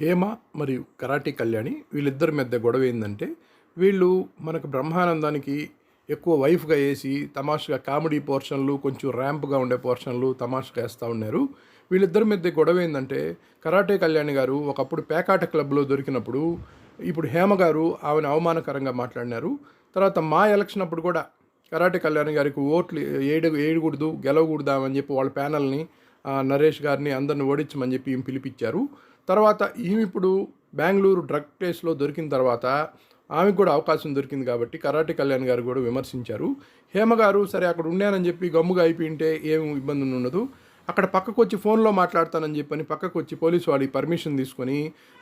హేమ మరియు కరాటే కళ్యాణి వీళ్ళిద్దరి మధ్య గొడవ ఏంటంటే వీళ్ళు మనకు బ్రహ్మానందానికి ఎక్కువ వైఫ్గా వేసి తమాషగా కామెడీ పోర్షన్లు కొంచెం ర్యాంప్గా ఉండే పోర్షన్లు తమాషగా వేస్తూ ఉన్నారు. వీళ్ళిద్దరి మధ్య గొడవ ఏంటంటే కరాటే కళ్యాణి గారు ఒకప్పుడు పేకాట క్లబ్లో దొరికినప్పుడు ఇప్పుడు హేమ గారు ఆమెను అవమానకరంగా మాట్లాడినారు. తర్వాత మా ఎలక్షన్ అప్పుడు కూడా కరాటే కళ్యాణ్ గారికి ఓట్లు ఏడు ఏడకూడదు గెలవకూడదామని చెప్పి వాళ్ళ ప్యానల్ని నరేష్ గారిని అందరిని ఓడించమని చెప్పి పిలిపించారు. తర్వాత ఈమె ఇప్పుడు బెంగళూరు డ్రగ్ కేసులో దొరికిన తర్వాత ఆమెకు కూడా అవకాశం దొరికింది కాబట్టి కరాటే కళ్యాణ్ గారు కూడా విమర్శించారు. హేమ గారు సరే అక్కడ ఉన్నానని చెప్పి గమ్ముగా అయిపోయింటే ఏం ఇబ్బంది ఉండదు. అక్కడ పక్కకు వచ్చి ఫోన్లో మాట్లాడతానని చెప్పని పక్కకు వచ్చి పోలీసు వాడి పర్మిషన్ తీసుకొని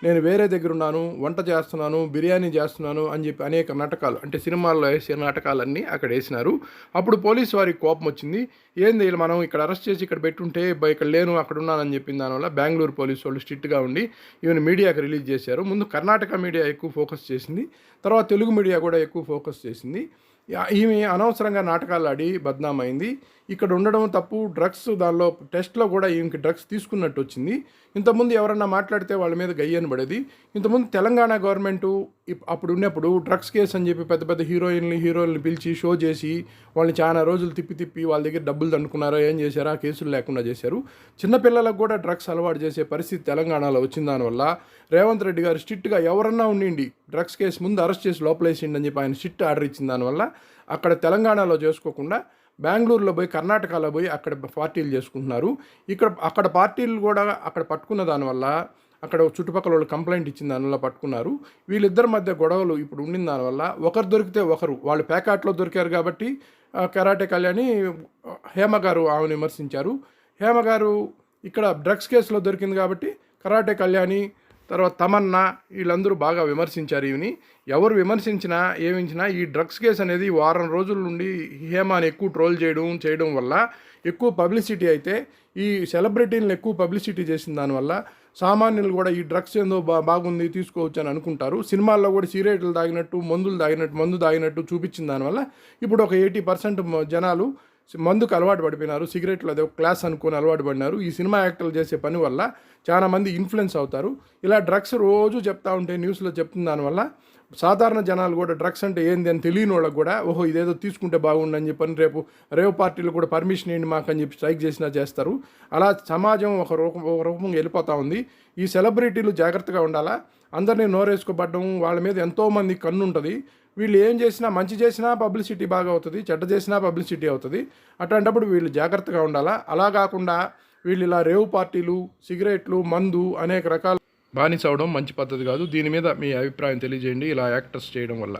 నేను వేరే దగ్గర ఉన్నాను వంట చేస్తున్నాను బిర్యానీ చేస్తున్నాను అని చెప్పి అనేక నాటకాలు అంటే సినిమాల్లో వేసే నాటకాలన్నీ అక్కడ వేసినారు. అప్పుడు పోలీసు వారికి కోపం వచ్చింది. ఏంది మనం ఇక్కడ అరెస్ట్ చేసి ఇక్కడ పెట్టుంటే ఇక్కడ లేను అక్కడ ఉన్నానని చెప్పిన దానివల్ల బెంగళూరు పోలీసు వాళ్ళు స్ట్రిక్ట్గా ఉండి ఈవెన్ మీడియాకి రిలీజ్ చేశారు. ముందు కర్ణాటక మీడియా ఎక్కువ ఫోకస్ చేసింది. తర్వాత తెలుగు మీడియా కూడా ఎక్కువ ఫోకస్ చేసింది. ఈమె అనవసరంగా నాటకాలు ఆడి బద్నామైంది. ఇక్కడ ఉండడం తప్పు డ్రగ్స్ దానిలో టెస్ట్లో కూడా ఈమెకి డ్రగ్స్ తీసుకున్నట్టు వచ్చింది. ఇంతకుముందు ఎవరన్నా మాట్లాడితే వాళ్ళ మీద గయ్యని పడేది ఇంతకుముందు తెలంగాణ గవర్నమెంటు అప్పుడు ఉన్నప్పుడు డ్రగ్స్ కేసు అని చెప్పి పెద్ద పెద్ద హీరోయిన్లు హీరోయిన్లు పిలిచి షో చేసి వాళ్ళని చాలా రోజులు తిప్పి తిప్పి వాళ్ళ దగ్గర డబ్బులు దండుకున్నారో ఏం చేశారో ఆ కేసులు లేకుండా చేశారు. చిన్నపిల్లలకు కూడా డ్రగ్స్ అలవాటు చేసే పరిస్థితి తెలంగాణలో వచ్చిన దానివల్ల రేవంత్ రెడ్డి గారు స్ట్రిక్ట్గా ఎవరన్నా ఉండిండి డ్రగ్స్ కేసు ముందు అరెస్ట్ చేసి లోపలేసిండి అని చెప్పి ఆయన స్ట్రిక్ట్ ఆర్డర్ ఇచ్చిన దానివల్ల అక్కడ తెలంగాణలో చేసుకోకుండా బెంగళూరులో పోయి కర్ణాటకలో పోయి అక్కడ పార్టీలు చేసుకుంటున్నారు. ఇక్కడ అక్కడ పార్టీలు కూడా అక్కడ పట్టుకున్న దానివల్ల అక్కడ చుట్టుపక్కల వాళ్ళు కంప్లైంట్ ఇచ్చిన దానివల్ల పట్టుకున్నారు. వీళ్ళిద్దరి మధ్య గొడవలు ఇప్పుడు ఉండిన దానివల్ల ఒకరు దొరికితే ఒకరు వాళ్ళు ప్యాకాట్లో దొరికారు కాబట్టి కరాటే కళ్యాణి హేమ గారు ఆమెను విమర్శించారు. హేమ గారు ఇక్కడ డ్రగ్స్ కేసులో దొరికింది కాబట్టి కరాటే కళ్యాణి తర్వాత తమన్నా వీళ్ళందరూ బాగా విమర్శించారు ఈవిని. ఎవరు విమర్శించినా ఏమించినా ఈ డ్రగ్స్ కేసు అనేది వారం రోజుల నుండి హేమాని ఎక్కువ ట్రోల్ చేయడం చేయడం వల్ల ఎక్కువ పబ్లిసిటీ అయితే ఈ సెలబ్రిటీలను ఎక్కువ పబ్లిసిటీ చేసిన దానివల్ల సామాన్యులు కూడా ఈ డ్రగ్స్ ఏందో బా బాగుంది తీసుకోవచ్చు అని అనుకుంటారు. సినిమాల్లో కూడా సిగరెట్లు తాగినట్టు మందులు తాగినట్టు మందు తాగినట్టు చూపించిన దానివల్ల ఇప్పుడు ఒక ఎయిటీ పర్సెంట్ జనాలు మందుకు అలవాటు పడిపోయినారు సిగరెట్లు అదే క్లాస్ అనుకొని అలవాటు పడినారు. ఈ సినిమా యాక్టర్లు చేసే పని వల్ల చాలా మంది ఇన్ఫ్లుయెన్స్ అవుతారు. ఇలా డ్రగ్స్ రోజు చెప్తా ఉంటే న్యూస్లో చెప్తున్న దానివల్ల సాధారణ జనాలు కూడా డ్రగ్స్ అంటే ఏంది అని తెలియని వాళ్ళకి కూడా ఓహో ఇదేదో తీసుకుంటే బాగుండని చెప్పని రేపు రేవ్ పార్టీలు కూడా పర్మిషన్ ఏంటి మాకు అని చెప్పి స్ట్రైక్ చేసినా చేస్తారు. అలా సమాజం ఒక రూపం ఒక రూపంగా వెళ్ళిపోతూ ఉంది. ఈ సెలబ్రిటీలు జాగ్రత్తగా ఉండాలా? అందరినీ నోరేసుకోబడ్డం వాళ్ళ మీద ఎంతోమంది కన్ను ఉంటుంది వీళ్ళు ఏం చేసినా మంచి చేసినా పబ్లిసిటీ బాగా అవుతుంది చెడ్డ చేసినా పబ్లిసిటీ అవుతుంది. అట్లాంటప్పుడు వీళ్ళు జాగ్రత్తగా ఉండాలా? అలా కాకుండా వీళ్ళు ఇలా రేవు పార్టీలు సిగరెట్లు మందు అనేక రకాల బానిస అవడం మంచి పద్ధతి కాదు. దీని మీద మీ అభిప్రాయం తెలియజేయండి. ఇలా యాక్టర్స్ చేయడం వల్ల.